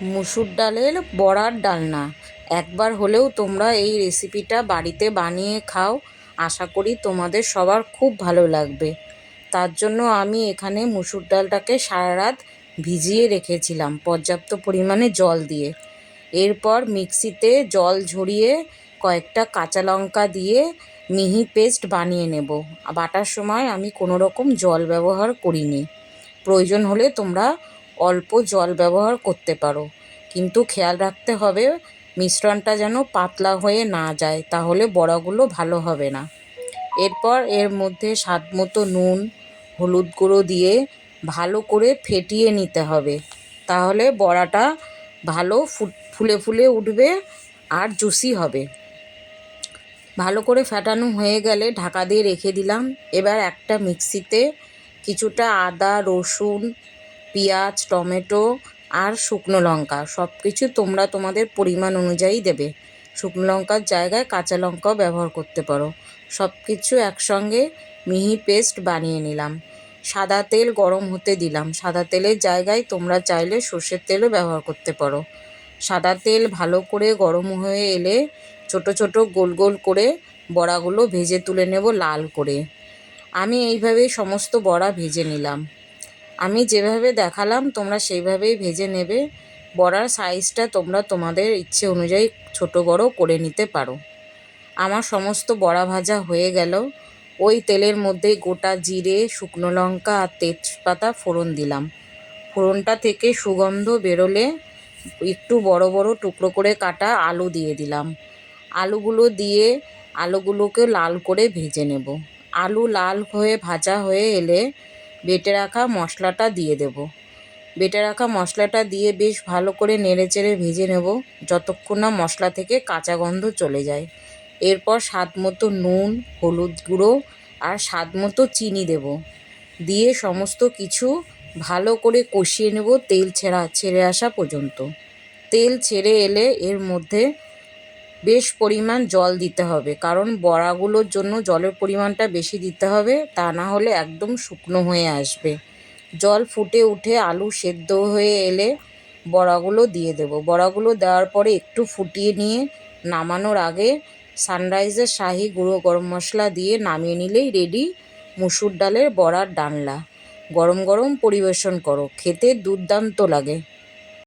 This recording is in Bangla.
মুসুর ডালের বড়ার ডালনা একবার হলেও তোমরা এই রেসিপিটা বাড়িতে বানিয়ে খাও। আশা করি তোমাদের সবার খুব ভালো লাগবে। তার জন্য আমি এখানে মুসুর ডালটাকে সারা রাত ভিজিয়ে রেখেছিলাম পর্যাপ্ত পরিমাণে জল দিয়ে। এরপর মিক্সিতে জল ঝরিয়ে কয়েকটা কাঁচা লঙ্কা দিয়ে মিহি পেস্ট বানিয়ে নেব। বাটার সময় আমি কোনো রকম জল ব্যবহার করিনি। প্রয়োজন হলে তোমরা অল্প জল ব্যবহার করতে পারো। কিন্তু খেয়াল রাখতে হবে, মিশ্রণটা যেন পাতলা হয়ে না যায়, তাহলে বড়াগুলো ভালো হবে না। এরপর এর মধ্যে স্বাদ মতো নুন, হলুদ গুঁড়ো দিয়ে ভালো করে ফেটিয়ে নিতে হবে। তাহলে বড়াটা ভালো ফুলে ফুলে উঠবে আর জুসি হবে। ভালো করে ফেটানো হয়ে গেলে ঢাকা দিয়ে রেখে দিলাম। এবার একটা মিক্সিতে কিছুটা আদা, রসুন পেঁয়াজ, টমেটো আর শুকনো লঙ্কা। সব কিছু তোমরা তোমাদের পরিমাণ অনুযায়ী দেবে। শুকনো লঙ্কার জায়গায় কাঁচা লঙ্কাও ব্যবহার করতে পারো। সব কিছু একসঙ্গে মিহি পেস্ট বানিয়ে নিলাম। সাদা তেল গরম হতে দিলাম। সাদা তেলের জায়গায় তোমরা চাইলে সর্ষের তেলও ব্যবহার করতে পারো। সাদা তেল ভালো করে গরম হয়ে এলে ছোট ছোট গোল গোল করে বড়াগুলো ভেজে তুলে নেব লাল করে। আমি এইভাবেই সমস্ত বড়া ভেজে নিলাম। আমি যেভাবে দেখালাম, তোমরা সেইভাবেই ভেজে নেবে। বড়ার সাইজটা তোমরা তোমাদের ইচ্ছে অনুযায়ী ছোট বড় করে নিতে পারো। আমার সমস্ত বড়া ভাজা হয়ে গেল। ওই তেলের মধ্যে গোটা জিরে, শুকনো লঙ্কা আর তেজপাতা ফোড়ন দিলাম। ফোড়নটা থেকে সুগন্ধ বেরোলে একটু বড় বড় টুকরো করে কাটা আলু দিয়ে দিলাম। আলুগুলো দিয়ে আলুগুলোকে লাল করে ভেজে নেব। আলু লাল হয়ে ভাজা হয়ে এলে বেটে রাখা মশলাটা দিয়ে দেব। বেটে রাখা মশলাটা দিয়ে বেশ ভালো করে নেড়ে চেড়ে ভেজে নেব যতক্ষণ না মশলা থেকে কাঁচা গন্ধ চলে যায়। এরপর স্বাদ মতো নুন, হলুদ গুঁড়ো আর স্বাদ মতো চিনি দেব। দিয়ে সমস্ত কিছু ভালো করে কষিয়ে নেব তেল ছেঁড়া, ছেড়ে আসা পর্যন্ত। তেল ছেড়ে এলে এর মধ্যে বেশ পরিমাণ জল দিতে হবে। কারণ বড়াগুলোর জন্য জলের পরিমাণটা বেশি দিতে হবে, তা না হলে একদম শুকনো হয়ে আসবে। জল ফুটে উঠে আলু সেদ্ধ হয়ে এলে বড়াগুলো দিয়ে দেবো। বড়াগুলো দেওয়ার পরে একটু ফুটিয়ে নিয়ে নামানোর আগে সানরাইজের শাহি গুঁড়ো গরম মশলা দিয়ে নামিয়ে নিলেই রেডি মুসুর ডালের বড়ার ডালনা। গরম গরম পরিবেশন করো, খেতে দুর্দান্ত লাগে।